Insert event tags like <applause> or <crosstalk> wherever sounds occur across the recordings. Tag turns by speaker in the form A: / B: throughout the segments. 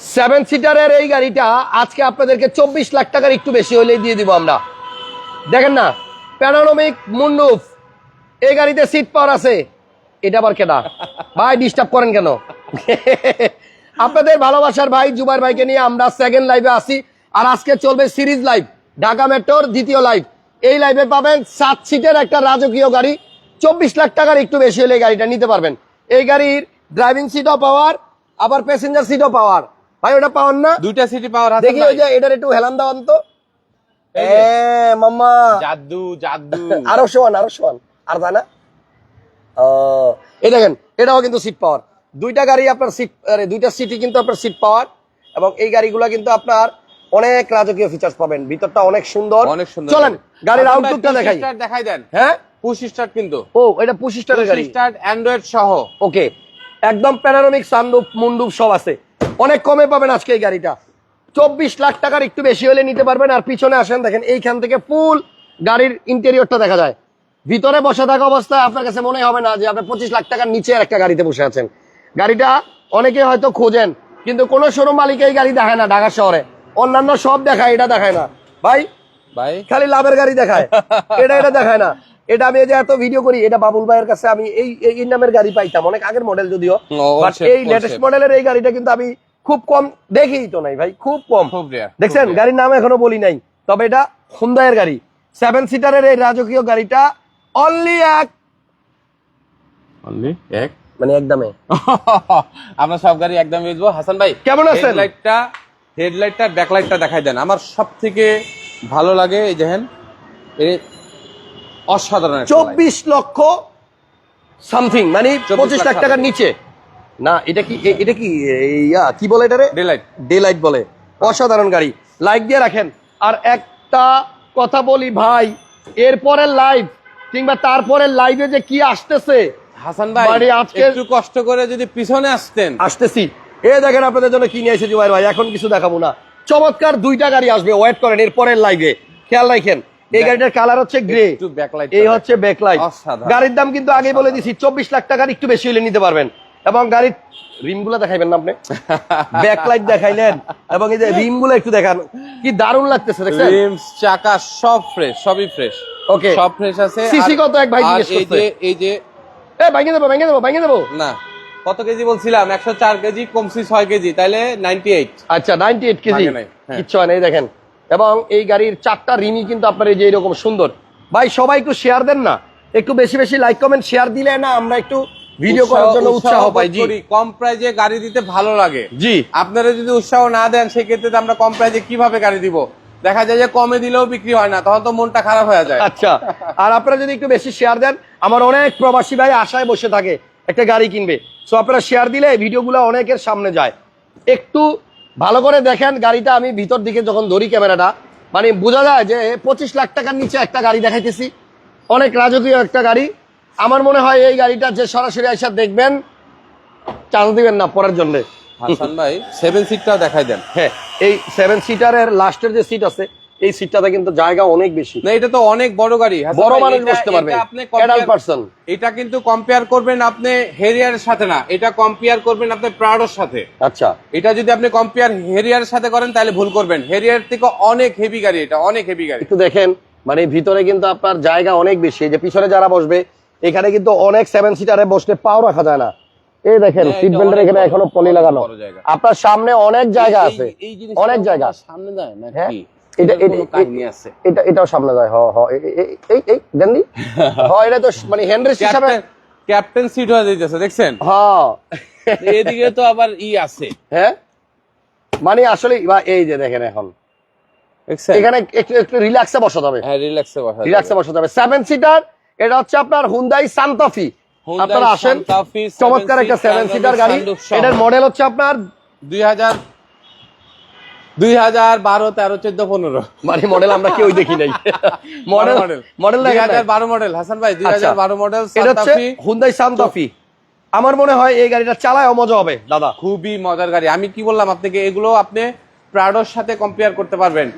A: Seven সিটারের এই গাড়িটা আজকে আপনাদেরকে চব্বিশ লাখ টাকার একটু বেশি হলেই দিয়ে দিব আমরা। দেখেন না প্যানোরামিক মুন্ডুফ এই গাড়িতে সিট পাওয়ার আছে। এটা আবার কেনা। ভাই ডিস্টার্ব করেন কেন? আপনাদের ভালোবাসার ভাই, জুবাইর ভাইকে নিয়ে আমরা সেকেন্ড লাইভে আসি আর আজকে চলবে সিরিজ লাইভ ঢাকা মেট্রোর দ্বিতীয় লাইভ এই লাইভে পাবেন সাত সিটের একটা রাজকীয় গাড়ি। চব্বিশ লাখ টাকার একটু বেশি হলে গাড়িটা নিতে পারবেন। এই গাড়ির ড্রাইভিং সিটও পাওয়ার আবার প্যাসেঞ্জার সিটও পাওয়ার ভাই ওটা পাওয়ার না?
B: দুইটা সিটি পাওয়ার
A: দেখি ওই যে এটার একটু হেলান দেওয়ান তো
B: এই
A: এ, মাম্মা।
B: জাদু জাদু। <laughs>
A: আরও আরও আর তাই না? ও, এই দেখেন এটাও কিন্তু সিট পাওয়ার দুইটা গাড়ি আপনার সিট আরে দুইটা সিটই কিন্তু আপনার সিট পাওয়ার এবং এই গাড়িগুলো কিন্তু আপনার অনেক রাজকীয় ফিচার্স পাবেন। ভিতরটা অনেক সুন্দর।
B: অনেক সুন্দর
A: চলেন গাড়ির আউটলুকটা দেখাই।
B: দেখাই দেন।
A: হ্যাঁ?
B: পুশ স্টার্ট কিন্তু।
A: ও এটা পঁচিশ টাকার গাড়ি।
B: স্টার্ট অ্যান্ড্রয়েড সহ।
A: ওকে একদম প্যানোরামিক সানরুফ মুন্ডুপ সব আছে। অনেক কমে পাবেন আজকে এই গাড়িটা। চব্বিশ লাখ টাকার একটু বেশি হলে নিতে পারবেন। আর পিছনে আসেন দেখেন এইখান থেকে ফুল গাড়ির ইন্টেরিয়রটা দেখা যায়। ভিতরে বসে থাকা অবস্থায় আপনার কাছে মনে হবে না যে আপনি পঁচিশ লাখ টাকার নিচে একটা গাড়িতে বসে আছেন। গাড়িটা অনেকে হয়তো খোঁজেন কিন্তু কোনো শোরুম মালিক এই গাড়ি দেখায় না ঢাকা শহরে। অন্যান্য সব দেখায় এটা দেখায় না। ভাই
B: ভাই।
A: খালি লাভের গাড়ি দেখায়। এটা এটা দেখায় না। এটা আমি যে এত ভিডিও করি এটা বাবুল ভাইয়ের কাছে আমি এই নামের গাড়ি পাইতাম। অনেক আগের মডেল যদিও বাট এই লেটেস্ট মডেলের এই গাড়িটা কিন্তু আমি খুব কম দেখেই তো নাই ভাই খুব কম। দেখছেন গাড়ির নাম এখনও বলি নাই তবে এটা হুন্দায়ের গাড়ি। সেভেন সিটারের এই রাজকীয় গাড়িটা অনলি এক
B: অনলি এক?
A: মানে একদমে। <laughs>
B: আমরা সব গাড়ি একদম বেচবো। হাসান ভাই
A: কেমন আছেন?
B: হেডলাইটটা হেডলাইটটা ব্যাকলাইটটা দেখাই দেন। আমার সব থেকে ভালো লাগে এই দেখেন অসাধারণ
A: চব্বিশ লক্ষ সামথিং মানে পঁচিশ লাখ টাকার নিচে। না এটা কি এটা কি ইয়া, কি বলে এটারে?
B: Daylight।
A: ডে লাইট বলে। অসাধারণ গাড়ি। লাইক দিয়ে রাখেন। আর একটা কথা বলি ভাই এরপরের লাইভ কিংবা তারপরের লাইভে যে কি আসতেছে
B: হাসান ভাই
A: আজকে-
B: একটু কষ্ট করে যদি পিছনে আসতেন।
A: আসতেছি। এ দেখেন আপনাদের জন্য কি নিয়ে এসেছি ভাই ভাই এখন কিছু দেখাবো না। চমৎকার দুইটা গাড়ি আসবে ওয়েট করেন এরপরের লাইভে খেয়াল রাখেন এই গাড়িটার কালার হচ্ছে গ্রে এই হচ্ছে ব্যাকলাইট। গাড়ির দাম কিন্তু আগে বলে দিছি চব্বিশ লাখ টাকার একটু বেশি হলে নিতে পারবেন। এবং গাড়ির রিমগুলা দেখাইবেন না আপনি? <laughs> ব্যাকলাইট দেখাইলেন এবং এই যে রিমগুলো একটু দেখান। কি দারুণ লাগতেছে দেখছেন?
B: রিমস চাকা সব ফ্রেশ সবই ফ্রেশ
A: Okay.
B: সব ফ্রেশ আছে। আর-
A: কত এক ভাই জিজ্ঞেস
B: এই যে এই যে
A: এ ভাঙিয়ে দেবো ভাঙিয়ে দেবো ভাঙিয়ে দেবো।
B: না। কত কেজি বলছিলাম? একশো চার কেজি কমছি ছয় কেজি তাইলে নাইনটি এইট
A: আচ্ছা নাইনটি এইট কেজি
B: হ্যাঁ।
A: কিচ্ছু হয় না এই দেখেন। এবং এই গাড়ির চারটা রিমি কিন্তু আপনার এই যে এরকম সুন্দর। ভাই সবাই একটু শেয়ার দেন না। একটু বেশি বেশি লাইক কমেন্ট শেয়ার দিলে না আমরা একটু ভিডিও করার জন্য উৎসাহ পাই জি।
B: কম প্রাইজে গাড়ি দিতে ভালো লাগে।
A: জি।
B: আপনারা যদি উৎসাহ না দেন সেক্ষেত্রে আমরা কম প্রাইজে কীভাবে গাড়ি দিব? দেখা যায় যে কমে দিলেও বিক্রি হয় না তখন তো মনটা খারাপ হয়ে যায়।
A: আচ্ছা। আর আপনারা যদি একটু বেশি শেয়ার দেন আমার অনেক প্রবাসী ভাই আশায় বসে থাকে একটা গাড়ি কিনবে। সো আপনারা শেয়ার দিলে ভিডিওগুলো অনেকের সামনে যায়। একটু ভালো করে দেখেন গাড়িটা আমি ভিতর দিকে যখন ধরি ক্যামেরাটা মানে বোঝা যায় যে পঁচিশ লাখ টাকার নিচে একটা গাড়ি দেখাইতেছি। অনেক রাজকীয় একটা গাড়ি। আমার মনে হয় এই গাড়িটা যে সরাসরি আইসা দেখবেন চান্স দিবেন না পরের জন্য।
B: হাসান ভাই সেভেন সিটটাও দেখাই দেন।
A: হ্যাঁ এই সেভেন সিটারের লাস্টের যে সিট আছে এই সিটটাতে কিন্তু জায়গা অনেক বেশি।
B: না এটা তো অনেক বড় গাড়ি।
A: বড় মানুষ বসতে পারবে।
B: এটা আপনি
A: অ্যাডাল্ট
B: compare- এটা কিন্তু কম্পেয়ার করবেন আপনি হেরিয়ারের সাথে না। এটা কম্পেয়ার করবেন আপনি প্রাডোর সাথে।
A: আচ্ছা।
B: এটা যদি আপনি কম্পেয়ার হেরিয়ারের সাথে করেন তাহলে ভুল করবেন। হেরিয়ার থেকে অনেক হেভি গাড়ি এটা অনেক হেভি গাড়ি।
A: একটু দেখেন মানে ভিতরে কিন্তু আপনার জায়গা অনেক বেশি। যে পিছনে যারা বসবে এখানে কিন্তু অনেক সেভেন সিটারে বসলে পাও রাখা যায় না। এই দেখেন
B: হ্যাঁ,
A: সিট
B: এটা
A: বেল্টের এখানে এখনও পলি লাগানো। আপনার সামনে অনেক জায়গা আছে। অনেক জায়গা
B: সামনে যায় না
A: হ্যাঁ
B: কি?
A: এটা
B: এটার
A: এটা-
B: কাহিনী আছে?
A: এটা এটাও সামনে যায় হ হ। এ- এ- এই এই দেন <laughs> হ এটা তো মানে হ্যান্ডরেস্ট হিসাবে
B: ক্যাপ্টেন ক্যাপ্টেন সিট হয়ে যাইতেছে দেখছেন?
A: হ। <laughs>
B: এদিকে তো আবার ই আছে।
A: হ্যাঁ? মানে আসলে এই যে দেখেন এখন। এখানে একটু একটু রিল্যাক্সে বসা যাবে
B: হ্যাঁ রিল্যাক্সে বসা
A: রিল্যাক্সে বসা যাবে সেভেন সিটার এটা হচ্ছে আপনার হুন্দাই সান্তাফি আপনারা আসেন। চমৎকার একটা সেভেন সিটার গাড়ি। এটার মডেল হচ্ছে আপনার
B: দুই হাজার দুই হাজার বারো তেরো চোদ্দ পনেরো।
A: মানে মডেল আমরা কেউ দেখি নাই। মডেল
B: মডেল দুই হাজার বারো মডেল হাসান ভাই দুই হাজার বারো মডেল
A: হুন্দাই সান্তাফি আমার মনে হয় এই গাড়িটা চালায় মজা হবে দাদা।
B: খুবই মজার গাড়ি। আমি কি বললাম আপনাকে এগুলো আপনি প্রাডোর সাথে কম্পেয়ার করতে পারবেন।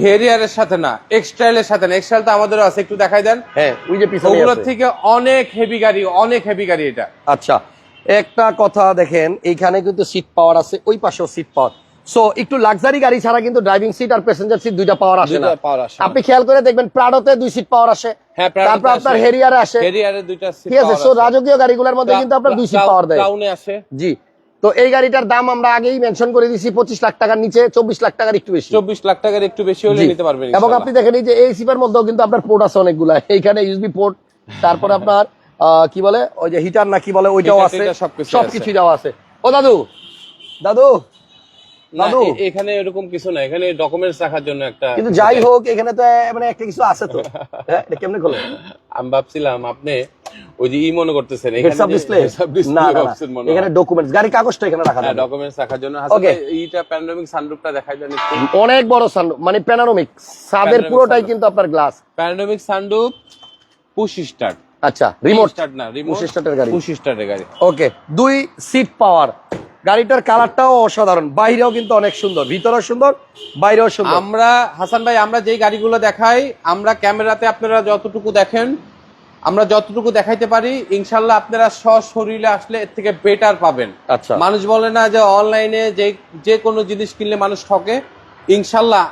B: হেরিয়ারের সাথে না এক্সট্রাইলের সাথে না। এক্সট্রাইল তো আমাদেরও আছে একটু দেখাই দেন।
A: হ্যাঁ ওই যে পিছনে
B: ওগুলোর থেকে অনেক হেভি গাড়ি অনেক হেভি গাড়ি এটা।
A: আচ্ছা একটা কথা দেখেন এইখানে কিন্তু সিট পাওয়ার আছে ওই পাশেও সিট পাওয়ার সো একটু লাক্সারি গাড়ি ছাড়া কিন্তু ড্রাইভিং সিট আর প্যাসেঞ্জার সিট দুইটা পাওয়ার আসে না। আপনি খেয়াল করে দেখবেন প্রাডোতে দুই সিট পাওয়ার আসে
B: হ্যাঁ,
A: তারপর আপনার। হেরিয়ারে আসে।
B: হেরিয়ারে দুইটা seat
A: ঠিক আছে সো রাজকীয় গাড়িগুলোর মধ্যে কিন্তু আপনার দুই সিট পাওয়ার দেয়।
B: আসে।
A: জি। তো এই গাড়িটার দাম আমরা আগেই মেনশন করে দিছি পঁচিশ লাখ টাকার নিচে চব্বিশ লাখ টাকার একটু বেশি।
B: চব্বিশ লাখ টাকার একটু বেশি হলে নিতে পারবেন
A: এবং আপনি দেখেন এই যে এই সিপের মধ্যেও কিন্তু আপনার পোর্ট আছে অনেকগুলা। এইখানে ইউএসবি পোর্ট তারপর আপনার কি বলে ওই যে হিটার না কি বলে ওইটাও আছে।
B: সবকিছু
A: দেওয়া আছে। ও দাদু দাদু দাদু।
B: এখানে এরকম কিছু না এখানে ডকুমেন্টস রাখার জন্য একটা
A: কিন্তু যাই হোক এখানে তো মানে একটা কিছু আছে তো। <laughs> হ্যাঁ এটা কেমনে খোলে?
B: আমি ভাবছিলাম আপনি ওই যে ই মনে করতেছেন
A: হেডস আপ ডিসপ্লে না না না, এখানে ডকুমেন্টস গাড়ি কাগজটা এখানে রাখা যাবে
B: ডকুমেন্টস রাখার জন্য। এইটা প্যানোরামিক সানরুফটা দেখাই দেন
A: অনেক বড় সান মানে প্যানোরামিক সাদের পুরোটাই কিন্তু আপনার glass
B: panoramic sunroof push start
A: আচ্ছা রিমোট
B: স্টার্ট না রিমোট
A: start গাড়ি।
B: পুশ স্টার্টের গাড়ি।
A: ওকে দুই সিট পাওয়ার গাড়িটার কালারটাও অসাধারণ বাইরেও কিন্তু অনেক সুন্দর ভিতরেও সুন্দর বাইরেও সুন্দর।
B: আমরা হাসান ভাই আমরা যেই গাড়িগুলো দেখাই আমরা ক্যামেরাতে আপনারা যতটুকু দেখেন আমরা যতটুকু দেখাইতে পারি ইনশাল্লাহ আপনারা সশরীরে আসলে এর থেকে বেটার পাবেন।
A: আচ্ছা।
B: মানুষ বলে না যে অনলাইনে যে যে কোনো জিনিস কিনলে মানুষ ঠকে। ইনশাল্লাহ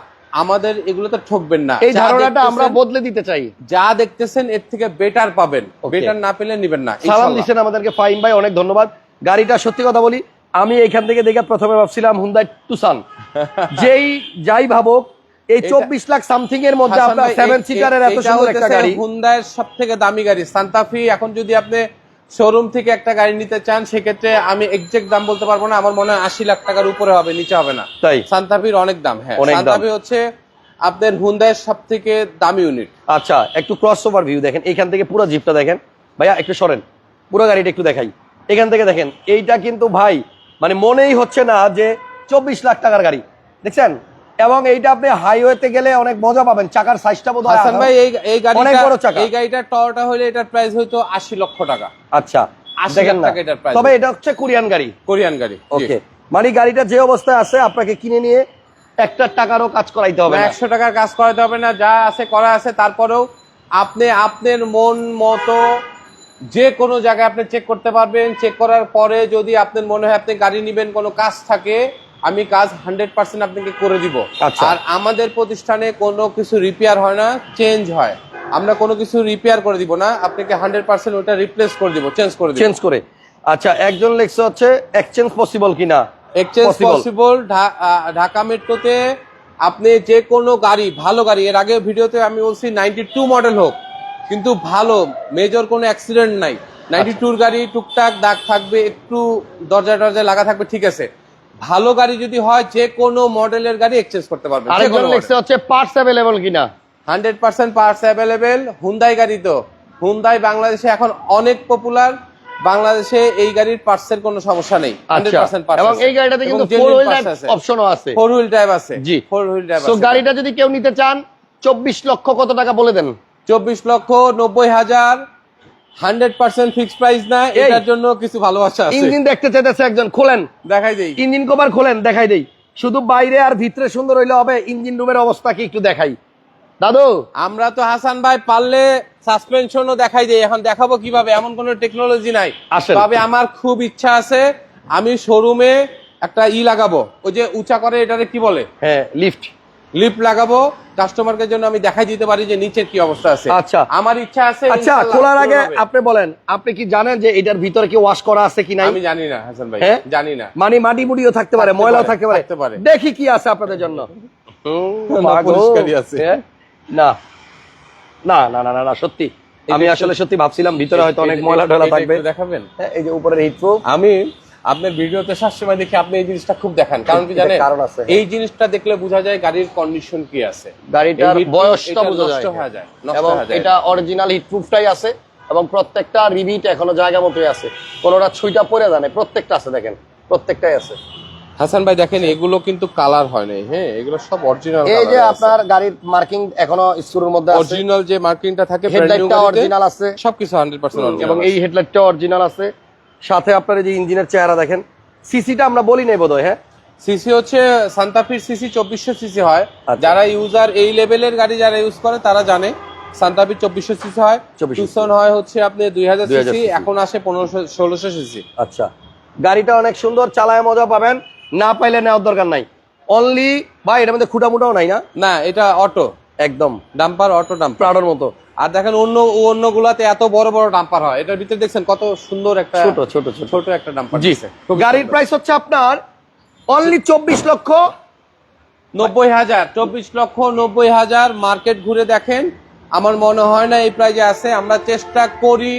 B: আমাদের এগুলোতে ঠকবেন না।
A: এই ধারণাটা আমরা বদলে দিতে চাই।
B: যা দেখতেছেন এর থেকে বেটার পাবেন. বেটার না পেলে নিবেন না
A: সালাম। দিচ্ছেন আমাদেরকে ফাইন ভাই অনেক ধন্যবাদ। গাড়িটা সত্যি কথা বলি আমি এখান থেকে দেখে প্রথমে ভাবছিলাম হুন্দাই টুসান <laughs> যেই যাই ভাবুক এই
B: এটা-
A: চব্বিশ লাখ সামথিং এর মধ্যে আপনার
B: ভাই,
A: সিটারের এত সুন্দর একটা গাড়ি।
B: হুন্ডাইয়ের সব থেকে দামি গাড়ি। সান্তাফি এখন যদি আপনি শোরুম থেকে একটা গাড়ি নিতে চান সেক্ষেত্রে আমি এক্সাক্ট দাম বলতে পারব না। আমার মনে হয় আশি লাখ টাকার উপরে হবে নিচে হবে না।
A: তাই?
B: সান্তাফির অনেক দাম হ্যাঁ। সান্তাফি হচ্ছে আপনার হুন্ডাইয়ের সব থেকে দামি ইউনিট
A: আচ্ছা একটু ক্রস ওভার ভিউ দেখেন। এখান থেকে পুরো জিপটা দেখেন। ভাইয়া একটু সরেন। পুরো গাড়িটা একটু দেখাই। এখান থেকে দেখেন এইটা কিন্তু ভাই মানে মনেই হচ্ছে না যে চব্বিশ লাখ টাকার গাড়ি। দেখছেন? এবং এইটা আপনি হাইওয়েতে গেলে অনেক মজা পাবেন। চাকার সাইজটা বোধ
B: হাসান ভাই এই এই
A: অনেক
B: গাড়িটা
A: বড় চাকা।
B: এই গাড়িটা টয়োটা হলে এটার প্রাইস হয়তো আশি লক্ষ টাকা।
A: আচ্ছা দেখেন না। তবে এটা হচ্ছে কোরিয়ান গাড়ি।
B: কোরিয়ান গাড়ি
A: ওকে। মানে গাড়িটা যে অবস্থায় আছে আপনাকে কিনে নিয়ে একটা টাকারও কাজ করাইতে হবে না।
B: একশো টাকার কাজ করাতে হবে না যা আছে করা আছে তারপরেও আপনি আপনার মন মতো যে কোনো জায়গায় আপনি চেক করতে পারবেন। চেক করার পরে যদি আপনার মনে হয় আপনি গাড়ি নেবেন কোনো কাজ থাকে আমি কাজ হান্ড্রেড পার্সেন্ট আপনাকে করে দিব।
A: আচ্ছা।
B: আর আমাদের প্রতিষ্ঠানে কোনো কিছু রিপেয়ার হয় না চেঞ্জ হয়। আমরা কোনো কিছু রিপেয়ার করে দিব না আপনাকে হান্ড্রেড পার্সেন্ট ওটা রিপ্লেস করে দিব চেঞ্জ করে
A: চেঞ্জ করে। আচ্ছা একজন লেখছে হচ্ছে এক্সচেঞ্জ পসিবল কিনা?
B: এক্সচেঞ্জ. পসিবল ঢাকা মেট্রোতে আপনি যে কোনো গাড়ি ভালো গাড়ি এর আগে ভিডিওতে আমি বলছি নাইনটি টু মডেল হোক কিন্তু ভালো মেজর কোনো অ্যাক্সিডেন্ট নাই। নাইনটি
A: আচ্ছা।
B: টুর গাড়ি টুকটাক দাগ থাকবে একটু দরজা টরজা লাগা থাকবে ঠিক আছে। ভালো গাড়ি যদি হয় যে কোনো মডেলের গাড়ি এক্সচেঞ্জ করতে পারবেন
A: আরেকজন লেখছে হচ্ছে পার্টস অ্যাভেলেবল কিনা?
B: Hundred percent parts available Hyundai গাড়ি তো। হুন্দাই বাংলাদেশে এখন অনেক পপুলার বাংলাদেশে এই গাড়ির পার্টসের কোনো সমস্যা নেই। হান্ড্রেড
A: আচ্ছা
B: পার্সেন্ট পার্টস
A: এবং এই গাড়িটাতে কিন্তু ফোর হুইল অপশনও আছে।
B: ফোর হুইল ড্রাইভ আছে।
A: জি।
B: ফোর হুইল ড্রাইভ
A: সো
B: আছে।
A: গাড়িটা যদি কেউ নিতে চান চব্বিশ লক্ষ কত টাকা বলে দেন?
B: চব্বিশ লক্ষ নব্বই হাজার হান্ড্রেড পার্সেন্ট ফিক্স প্রাইস না এটার জন্য কিছু ভালোবাসা আছে।
A: ইঞ্জিন দেখতে চাইতেছে একজন খোলেন।
B: দেখাই দেই।
A: ইঞ্জিন কভার খোলেন দেখাই দেই। শুধু বাইরে আর ভিতরে সুন্দর হইলে হবে ইঞ্জিন রুমের অবস্থা কি একটু দেখাই। দাদু?
B: আমরা তো হাসান ভাই পারলে সাসপেনশনও দেখাই দেই এখন দেখাবো কীভাবে এমন কোনো টেকনোলজি নাই। তবে আমার খুব ইচ্ছা আছে আমি শোরুমে একটা ই লাগাবো ওই যে উঁচা করে এটারে কি বলে?
A: হ্যাঁ লিফট
B: লিফট লাগাবো কাস্টমারকে জন্য আমি দেখাই দিতে পারি যে নিচের কি অবস্থা আছে।
A: আচ্ছা।
B: আমার ইচ্ছা আছে
A: আচ্ছা খোলার আগে আপনি বলেন আপনি কি জানেন যে এটার ভিতরে কি ওয়াশ করা আছে কি নাই?
B: আমি জানি না হাসান ভাই
A: হ্যাঁ?
B: জানি না।
A: মানে মাটি মুটিও থাকতে পারে
B: থাকতে
A: ময়লাও থাকতে পারে। দেখি কি আছে আপনাদের জন্য।
B: না।
A: হ্যাঁ? না। না না না না সত্যি। আমি আসলে সত্যি ভাবছিলাম ভিতরে হয়তো অনেক ময়লা
B: এটা
A: থাকবে।
B: দেখাবেন?
A: হ্যাঁ, এই যে উপরের হিট প্রুফ
B: আমি আপনার ভিডিওতে সবসময় দেখি আপনি এই জিনিসটা খুব দেখান। কারণ কি জানেন?
A: কারণ আছে।
B: এই জিনিসটা দেখলে বোঝা যায় গাড়ির কন্ডিশন কি আছে।
A: গাড়িটার বয়সটা বোঝা
B: নষ্ট
A: যায়
B: হয়ে যায়,
A: এবং এটা অরিজিনাল হিট প্রুফটাই আছে এবং প্রত্যেকটা রিবিট এখনও জায়গা মতোই আছে। কোনোটা ছুইটা পরে জানে প্রত্যেকটা আছে দেখেন প্রত্যেকটাই আছে।
B: হাসান ভাই দেখেন এগুলো কিন্তু কালার হয় নাই হ্যাঁ? এগুলো সব অরিজিনাল
A: এই যে আপনার গাড়ির মার্কিং এখনও স্ক্রুর মধ্যে আছে।
B: অরিজিনাল যে মার্কিংটা থাকে
A: হেডলাইটটা অরিজিনাল আছে।
B: সবকিছু 100% অরিজিনাল
A: এবং এই হেডলাইটটা অরিজিনাল আছে। সাথে আপনার যে ইঞ্জিনের চেহারা দেখেন সিসিটা আমরা বলি নাই বোধহয় হ্যাঁ?
B: সিসি হচ্ছে সান্তাফির সিসি চব্বিশশো সিসি হয়।
A: আচ্ছা।
B: যারা ইউজার এই লেভেলের গাড়ি যারা ইউজ করে তারা জানে সান্তাবি চব্বিশশো সিসি হয়।
A: 2400
B: টুসন হয় হচ্ছে আপনি দুই হাজার
A: 2000
B: সিসি। এখন আসে পনেরোশো ষোলোশো সিসি।
A: আচ্ছা। গাড়িটা অনেক সুন্দর চালায় মজা পাবেন না পাইলে নেওয়ার দরকার নাই। অনলি ভাই এটার মধ্যে খুঁটা মুটাও নাই না?
B: না এটা অটো
A: একদম।
B: ডাম্পার অটো ডাম্পার
A: মতো।
B: আর দেখেন অন্য অন্য গুলাতে এত বড় বড় ডাম্পার হয়। এটার ভিতরে দেখছেন কত সুন্দর একটা
A: ছোট ছোট ছোট।
B: ছোট একটা ডাম্পার
A: জি। গাড়ির প্রাইস হচ্ছে আপনার অনলি চব্বিশ লক্ষ।
B: নব্বই হাজার চব্বিশ লক্ষ নব্বই হাজার। মার্কেট ঘুরে দেখেন। আমার মনে হয় না এই প্রাইজে আছে। আমরা চেষ্টা করি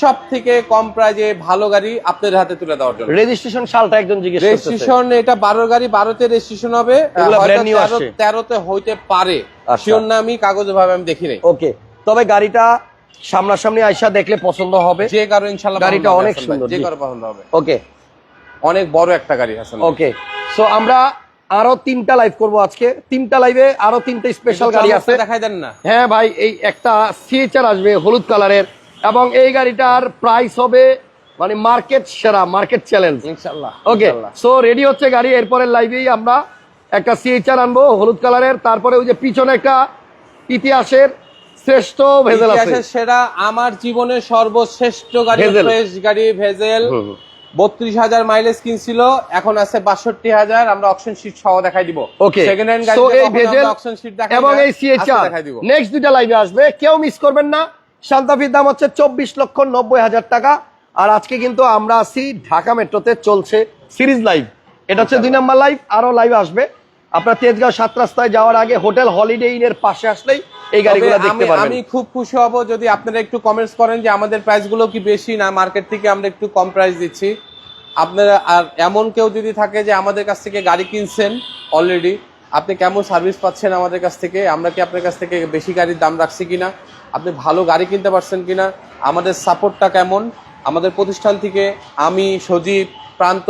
B: সব থেকে কম প্রাইজে ভালো গাড়ি আপনাদের হাতে তুলে দেওয়ার জন্য।
A: রেজিস্ট্রেশন সালটা একজন জিজ্ঞেস করতেছে।
B: রেজিস্ট্রেশন এটা বারোর গাড়ি বারোতে রেজিস্ট্রেশন হবে। তেরোতে হইতে পারে।
A: আচ্ছা।
B: শিওর না আমি কাগজে ভাবে আমি দেখি নাই।
A: ওকে তবে গাড়িটা সামনাসামনি আইসা দেখলে পছন্দ হবে।
B: যে কারও ইনশাল্লাহ
A: গাড়িটা অনেক সুন্দর,
B: যে
A: জি।
B: কারও পছন্দ হবে।
A: ওকে
B: অনেক বড় একটা গাড়ি ভাই।
A: ওকে সো আমরা আরও তিনটা লাইভ করব আজকে। তিনটা লাইভে আরও তিনটা স্পেশাল গাড়ি আছে।
B: দেখাই দেন না।
A: হ্যাঁ ভাই এই একটা সিএচআর আসবে হলুদ কালারের এবং এই গাড়িটার প্রাইস হবে মানে মার্কেট সেরা মার্কেট চ্যালেঞ্জ
B: ইনশাল্লাহ
A: ওকে সো রেডি হচ্ছে গাড়ি এরপরের লাইভেই আমরা একটা সিএচআর আনব হলুদ কালারের। তারপরে ওই যে পিছনে একটা ইতিহাসের শ্রেষ্ঠ ভেজেল আছে।
B: আমার জীবনের সর্বশ্রেষ্ঠ গাড়ি ফ্রেশ গাড়ি ভেজেল। বত্রিশ হাজার মাইলেজ কিনছিল এখন আছে বাষট্টি হাজার আমরা অপশন শিট সহ দেখাই দিব।
A: ওকে
B: সেকেন্ড হ্যান্ড গাড়ি
A: এবং এই
B: দিব।
A: নেক্সট লাইভে আসবে কেউ মিস করবেন না। শান্তাফির দাম হচ্ছে চব্বিশ লক্ষ নব্বই হাজার টাকা। আর আজকে কিন্তু আমরা আছি ঢাকা মেট্রোতে চলছে সিরিজ লাইভ। এটা হচ্ছে দুই নাম্বার লাইভ আরও লাইভ আসবে। আপনার তেজগাঁও সাত রাস্তায় যাওয়ার আগে হোটেল হলিডে ইন এর পাশে আসলেই এই গাড়িগুলো দেখতে পারবেন।
B: আমি খুব খুশি হব যদি আপনারা একটু কমেন্টস করেন যে আমাদের প্রাইসগুলো কি বেশি না মার্কেট থেকে আমরা একটু কম প্রাইস দিচ্ছি। আপনারা আর এমন কেউ যদি থাকে যে আমাদের কাছ থেকে গাড়ি কিনছেন অলরেডি আপনি কেমন সার্ভিস পাচ্ছেন আমাদের কাছ থেকে? আমরা কি আপনার কাছ থেকে বেশি গাড়ির দাম রাখছি কিনা? আপনি ভালো গাড়ি কিনতে পারছেন কিনা আমাদের সাপোর্টটা কেমন আমাদের প্রতিষ্ঠান থেকে আমি সজীব প্রান্ত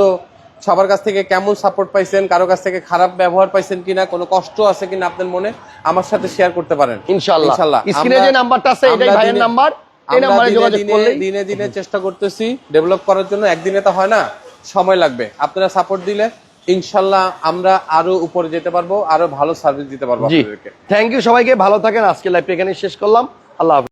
B: সবার কাছ থেকে কেমন সাপোর্ট পাইছেন কারও কাছ থেকে খারাপ ব্যবহার পাইছেন কিনা কোনো কষ্ট আছে কিনা আপনার মনে আমার সাথে শেয়ার করতে পারেন।
A: ইনশাআল্লাহ।
B: ইনশাআল্লাহ।
A: স্ক্রিনে যে নাম্বারটা আছে এটাই ভাইয়ের
B: দিনে-
A: নাম্বার এই
B: আমরা দিনে
A: যোগাযোগ
B: দিনে দিনে দিনে চেষ্টা করতেছি ডেভেলপ করার জন্য। একদিনে তো হয় না সময় লাগবে। আপনারা সাপোর্ট দিলে ইনশাল্লাহ আমরা আরও উপরে যেতে পারব আরও ভালো সার্ভিস দিতে পারব আপনাদেরকে।
A: থ্যাংক ইউ সবাইকে ভালো থাকেন। আজকে লাইভটা এখানে শেষ করলাম। আল্লাহ হাফেজ